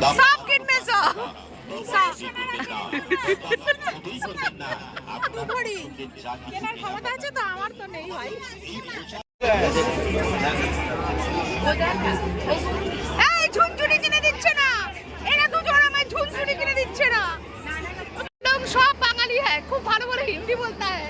সব কিনবে সব। সব কেনার ক্ষমতা আছে তো আমার তো নেই ভাই। এই ঝুনঝুনি কিনে দিচ্ছে না। এরা দুজন আমায় ঝুনঝুনি কিনে দিচ্ছে না। সব বাঙালি হ্যাঁ খুব ভালো বলে হিন্দি বলতা হ্যাঁ।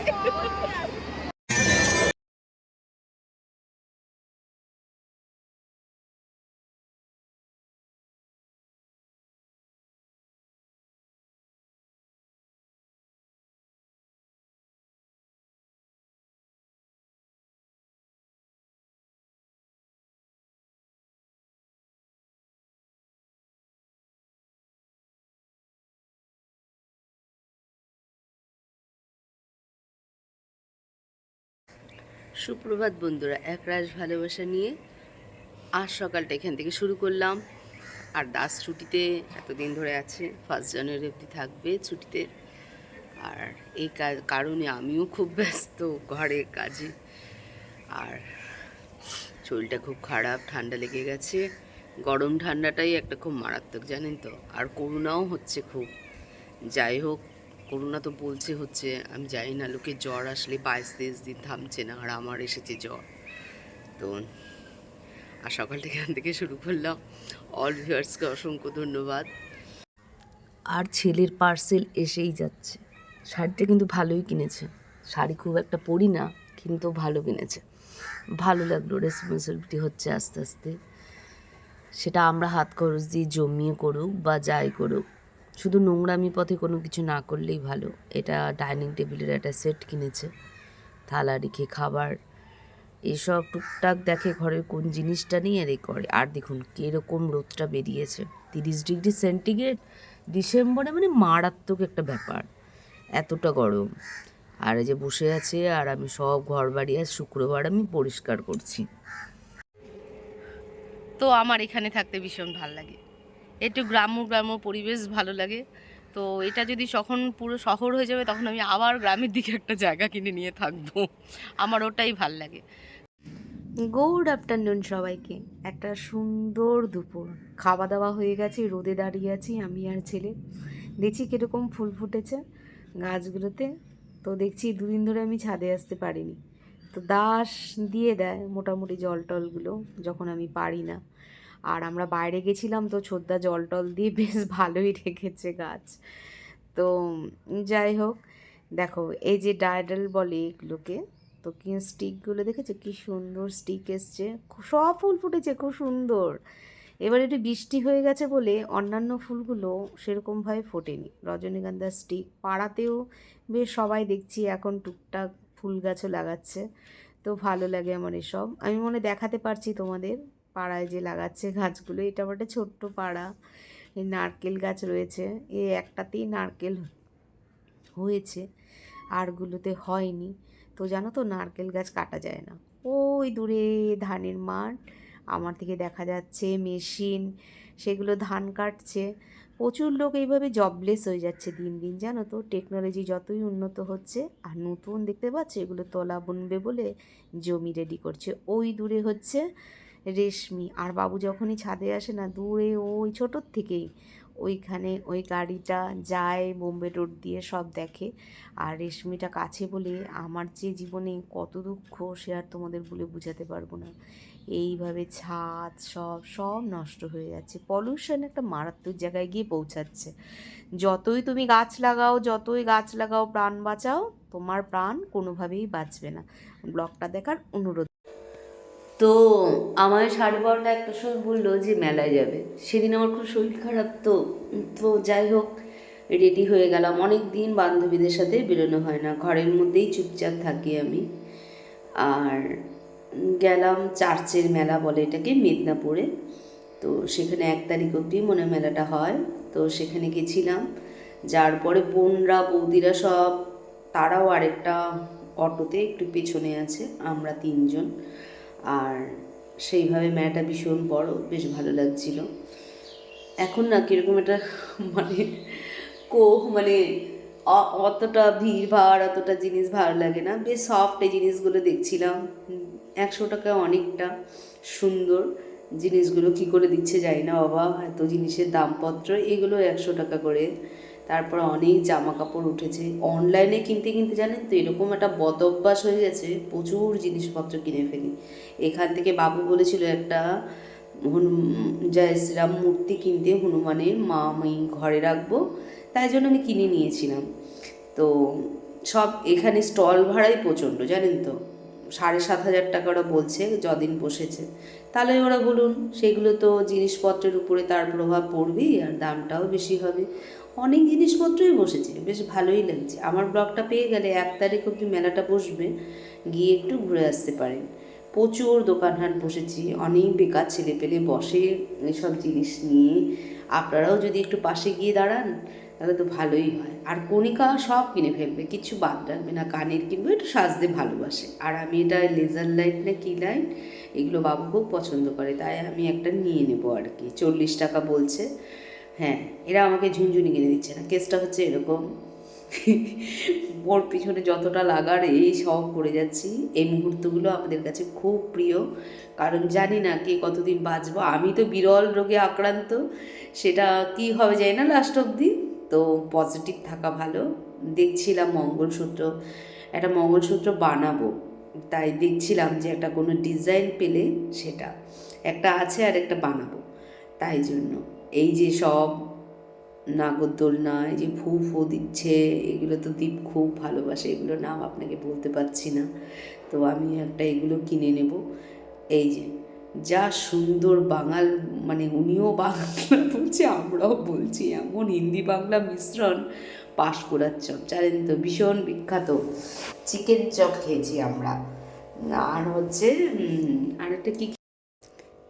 সুপ্রভাত বন্ধুরা একরাশ ভালোবাসা নিয়ে আজ সকালটা এখান থেকে শুরু করলাম। আর দাস ছুটিতে এতদিন ধরে আছে ফার্স্ট জানুয়ারি অবধি থাকবে ছুটিতে। আর এই কারণে আমিও খুব ব্যস্ত ঘরের কাজে। আর শরীরটা খুব খারাপ, ঠান্ডা লেগে গেছে। গরম ঠান্ডাটাই একটা খুব মারাত্মক, জানেন তো? আর করোনাও হচ্ছে খুব। যাই হোক করোনা তো বলছে হচ্ছে, আমি জানি না, লোকে জ্বর আসলে বাইশ তেইশ দিন থামছে না, আর আমার এসেছে জ্বর। তো আর সকাল থেকে এখান থেকে শুরু করলাম। অল ভিউয়ার্সকে অসংখ্য ধন্যবাদ। আর ছেলের পার্সেল এসেই যাচ্ছে। শাড়িটা কিন্তু ভালোই কিনেছে। শাড়ি খুব একটা পরি না, কিন্তু ভালো কিনেছে। ভালো লাগল রেসপন্সিবিলিটি হচ্ছে আস্তে আস্তে। সেটা আমরা হাত খরচ দিয়ে জমিয়ে করুক বা যাই করুক শুধু নোংরামি পথে কোনো কিছু না করলেই ভালো। এটা ডাইনিং টেবিলের একটা সেট কিনেছে। থালা রেখে, খাবার, এসব টুকটাক দেখে ঘরের কোন জিনিসটা নিয়ে এর করে। আর দেখুন, কীরকম রোদটা বেরিয়েছে। তিরিশ ডিগ্রি সেন্টিগ্রেড, ডিসেম্বরে মানে মারাত্মক একটা ব্যাপার। এতটা গরম। আর এই যে বসে আছে আর আমি সব ঘর বাড়ি আজ শুক্রবার আমি পরিষ্কার করছি। তো আমার এখানে থাকতে ভীষণ ভালো লাগে। একটু গ্রাম্য গ্রাম্য পরিবেশ ভালো লাগে। তো এটা যদি যখন পুরো শহর হয়ে যাবে, তখন আমি আবার গ্রামের দিকে একটা জায়গা কিনে নিয়ে থাকব। আমার ওটাই ভালো লাগে। গুড আফটারনুন সবাইকে। একটা সুন্দর দুপুর। খাওয়া দাওয়া হয়ে গেছে, রোদে দাঁড়িয়ে আছি আমি আর ছেলে। দেখছি কীরকম ফুল ফুটেছে গাছগুলোতে। তো দেখছি দুদিন ধরে আমি ছাদে আসতে পারিনি। তো দাস দিয়ে দেয় মোটামুটি জল টলগুলো যখন আমি পারি না। আর আমরা বাইরে গেছিলাম তো ছোদ্দা জল টল দিয়ে বেশ ভালোই রেখেছে গাছ। তো যাই হোক, দেখো এই যে ডায়ডাল বলে এগুলোকে, তো কি স্টিকগুলো দেখেছ? কি সুন্দর স্টিক এসছে। সব ফুল ফুটেছে, খুব সুন্দর। এবার একটু বৃষ্টি হয়ে গেছে বলে অন্যান্য ফুলগুলো সেরকমভাবে ফোটেনি। রজনীগন্ধার স্টিক পাড়াতেও বেশ সবাই দেখছি এখন টুকটাক ফুল গাছও লাগাচ্ছে। তো ভালো লাগে আমার এসব। আমি মনে দেখাতে পারছি তোমাদের। পাড়ায় যে লাগাচ্ছে গাছগুলো, এটা আমার একটা ছোট্ট পাড়া। নারকেল গাছ রয়েছে এই একটাতেই নারকেল হয়েছে, আরগুলোতে হয়নি। তো জানো তো, নারকেল গাছ কাটা যায় না। ওই দূরে ধানের মাঠ, আমার থেকে দেখা যাচ্ছে মেশিন, সেগুলো ধান কাটছে। প্রচুর লোক এইভাবে জবলেস হয়ে যাচ্ছে দিন দিন, জানো তো। টেকনোলজি যতই উন্নত হচ্ছে, আর নতুন দেখতে পাচ্ছ, এগুলো তলা বুনবে বলে জমি রেডি করছে। ওই দূরে হচ্ছে রেশমি। আর বাবু যখনই ছাদে আসে না, দূরে ওই ছোটোর থেকেই ওইখানে ওই গাড়িটা যায়, বোম্বে রোড দিয়ে সব দেখে। আর রেশমিটা কাছে বলে, আমার যে জীবনে কত দুঃখ, সে আর তোমাদের বলে বোঝাতে পারব না। এইভাবে ছাদ, সব সব নষ্ট হয়ে যাচ্ছে। পলিউশন একটা মারাত্মক জায়গায় গিয়ে পৌঁছাচ্ছে। যতই তুমি গাছ লাগাও, যতই গাছ লাগাও, প্রাণ বাঁচাও, তোমার প্রাণ কোনোভাবেই বাঁচবে না। ব্লগটা দেখার অনুরোধ। তো সাড়ে বারোটা একটা সময় বলল যে মেলায় যাবে। সেদিন আমার খুব শরীর খারাপ তো তো যাই হোক রেডি হয়ে গেলাম। অনেক দিন বান্ধবীদের সাথে বেরোনো হয় না, ঘরের মধ্যেই চুপচাপ থাকি আমি। আর গেলাম চার্চের মেলা বলে এটাকে, মেদিনীপুরে। তো সেখানে এক তারিখ অবধি মনে মেলাটা হয়। তো সেখানে গেছিলাম। যার পরে বোনরা, বৌদিরা সব, তারাও আরেকটা অটোতে একটু পেছনে আছে, আমরা তিনজন। আর সেইভাবে মেলাটা ভীষণ বড়, বেশ ভালো লাগছিল। এখন না কীরকম একটা মানে কো মানে অতটা ভিড় ভাড়, অতটা জিনিস ভালো লাগে না। বেশ সফট এই জিনিসগুলো দেখছিলাম। একশো টাকা অনেকটা সুন্দর। জিনিসগুলো কি করে দিচ্ছে জানি না বাবা এত জিনিসের দামপত্র, এগুলো একশো টাকা করে। তারপর অনেক জামা কাপড় উঠেছে অনলাইনে কিনতে কিনতে জানেন তো এরকম একটা বদ অভ্যাস হয়ে গেছে, প্রচুর জিনিসপত্র কিনে ফেলি। এখান থেকে বাবু বলেছিল একটা জয় শ্রীরাম মূর্তি কিনতে, হনুমানের মা আমি ঘরে রাখব। তাই জন্য আমি কিনে নিয়েছিলাম। তো সব এখানে স্টল ভাড়াই প্রচণ্ড, জানেন তো? সাড়ে সাত হাজার টাকা ওরা বলছে, যদিন বসেছে। তাহলে ওরা বলুন, সেগুলো তো জিনিসপত্রের উপরে তার প্রভাব পড়বেই, আর দামটাও বেশি হবে। অনেক জিনিসপত্রই বসেছে, বেশ ভালোই লাগছে। আমার ব্লগটা পেয়ে গেলে এক তারিখ অবধি মেলাটা বসবে, গিয়ে একটু ঘুরে আসতে পারেন। প্রচুর দোকানহাট বসেছি, অনেক বেকার ছেলে পেলে বসে এসব জিনিস নিয়ে। আপনারাও যদি একটু পাশে গিয়ে দাঁড়ান, তাহলে তো ভালোই হয়। আর কণিকা সব কিনে ফেলবে, কিছু বাদ রাখবে না, কানের কিনবে একটু সাজতে ভালোবাসে। আর আমি এটা লেজার লাইট না কি লাইট এগুলো বাবু খুব পছন্দ করে, তাই আমি একটা নিয়ে নেব আর কি। চল্লিশ টাকা বলছে। হ্যাঁ এরা আমাকে ঝুনঝুনি কিনে দিচ্ছে না। কেসটা হচ্ছে এরকম। ওর পিছনে যতটা লাগার এই সব করে যাচ্ছি, এই মুহূর্তগুলো আমাদের কাছে খুব প্রিয়। কারণ জানি না কে কতদিন বাঁচবো। আমি তো বিরল রোগে আক্রান্ত। সেটা কি হবে যায় না লাস্ট অবধি। তো পজিটিভ থাকা ভালো। দেখছিলাম মঙ্গলসূত্র। একটা মঙ্গলসূত্র বানাবো। তাই দেখছিলাম যে একটা কোনো ডিজাইন পেলে সেটা। একটা আছে আর একটা বানাবো। তাই জন্য। এই যে সব নাগরদোলনা, এই যে ফু ফু দিচ্ছে, এগুলো তো দীপ খুব ভালোবাসে, এগুলো নাম আপনাকে বলতে পারছি না। তো আমি একটা এগুলো কিনে নেব। এই যে, যা সুন্দর বাঙাল মানে উনিও বাংলা বলছে, আমরাও বলছি, এমন হিন্দি বাংলা মিশ্রণ পাঁশকুড়ার চপ। জানেন তো, ভীষণ বিখ্যাত। চিকেন চপ খেয়েছি আমরা। আর হচ্ছে আর একটা কি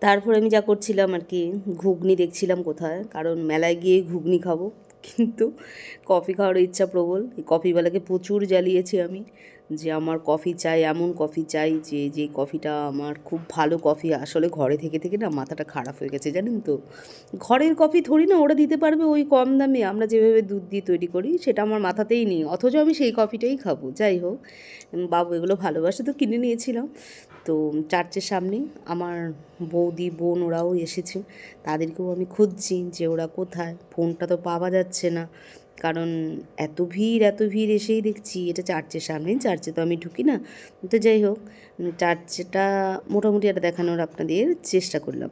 তারপর আমি যা করছিলাম আর কি, ঘুগনি দেখছিলাম কোথায়, কারণ মেলায় গিয়ে ঘুগনি খাব, কিন্তু কফি খাওয়ার ইচ্ছা প্রবল। এই কফিওয়ালাকে প্রচুর জ্বালিয়েছি আমি, যে আমার কফি চাই, এমন কফি চাই, যে যে কফিটা আমার খুব ভালো কফি। আসলে ঘরে থেকে থেকে না মাথাটা খারাপ হয়ে গেছে, জানেন তো? ঘরের কফি থরি না ওরা দিতে পারবে ওই কম দামে, আমরা যেভাবে দুধ দিয়ে তৈরি করি সেটা আমার মাথাতেই নেই, অথচ আমি সেই কফিটাই খাব, যাই হোক। বাবু এগুলো ভালোবাসে তো কিনে নিয়েছিলাম। তো চার্চের সামনে আমার বৌদি, বোন ওরাও এসেছে। তাদেরকেও আমি খুঁজছি যে ওরা কোথায়। ফোনটা তো পাওয়া যাচ্ছে না। কারণ এত ভিড় এত ভিড় এসেই দেখছি এটা চার্চের সামনে চার্চে তো আমি ঢুকি না। তো যাই হোক, চার্চটা মোটামুটি একটা দেখানোর আপনাদের চেষ্টা করলাম।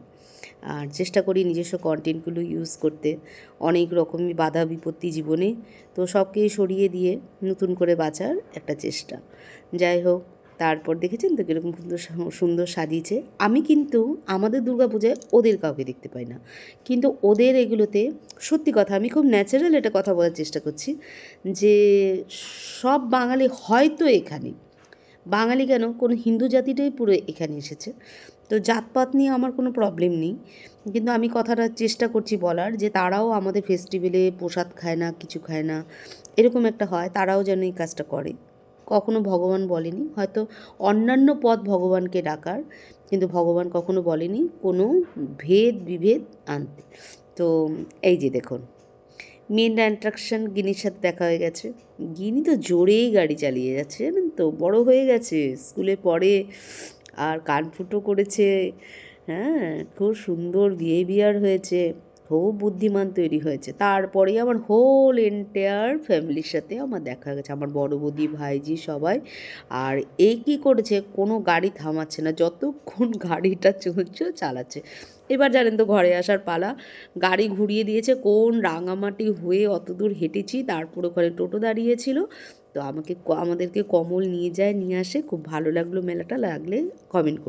আর চেষ্টা করি নিজস্ব কন্টেন্টগুলো ইউজ করতে। অনেক রকমই বাধা বিপত্তি জীবনে। তো সবকে সরিয়ে দিয়ে নতুন করে বাঁচার একটা চেষ্টা। যাই হোক তারপর দেখেছেন তো কীরকম সুন্দর সুন্দর সাজিয়েছে। আমি কিন্তু আমাদের দুর্গাপূজায় ওদের কাউকে দেখতে পাই না। কিন্তু ওদের এগুলোতে সত্যি কথা আমি খুব ন্যাচারাল এটা কথা বলার চেষ্টা করছি যে সব বাঙালি হয়তো এখানে। বাঙালি কেন? কোনো হিন্দু জাতিটাই পুরো এখানে এসেছে। তো জাতপাত নিয়ে আমার কোনো প্রবলেম নেই। কিন্তু আমি কথাটা চেষ্টা করছি বলার যে তারাও আমাদের ফেস্টিভ্যালে প্রসাদ খায় না, কিছু খায় না, এরকম একটা হয়, তারাও যেন এই কাজটা করে। কখনো ভগবান বলেনি। হয়তো অন্যান্য পথ ভগবানকে ডাকার, কিন্তু ভগবান কখনো বলেনি কোনো ভেদ, বিভেদ আনতে। তো এই যে দেখুন মেন অ্যাট্রাকশন গিনির সাথে দেখা হয়ে গেছে। গিনি তো জোরেই গাড়ি চালিয়ে যাচ্ছে, জানেন তো? বড় হয়ে গেছে, স্কুলে পড়ে, আর কান ফুটো করেছে হ্যাঁ খুব সুন্দর বিহেভিয়ার হয়েছে। খুব বুদ্ধিমান তৈরি হয়েছে। তারপরে আমার হোল এন্টায়ার ফ্যামিলির সাথে আমার দেখা গেছে আমার বড় বৌদি, ভাইজি সবাই। আর এই কী করেছে? কোনো গাড়ি থামাচ্ছে না। যতক্ষণ গাড়িটা চলছে, চালাচ্ছে। এবার জানেন তো ঘরে আসার পালা। গাড়ি ঘুরিয়ে দিয়েছে, কোন রাঙামাটি হয়ে অত দূর হেঁটেছি। তারপর ওখানে টোটো দাঁড়িয়েছিল। তো আমাকে আমাদেরকে কমল নিয়ে যায়, নিয়ে আসে। খুব ভালো লাগল মেলাটা। লাগলে কমেন্ট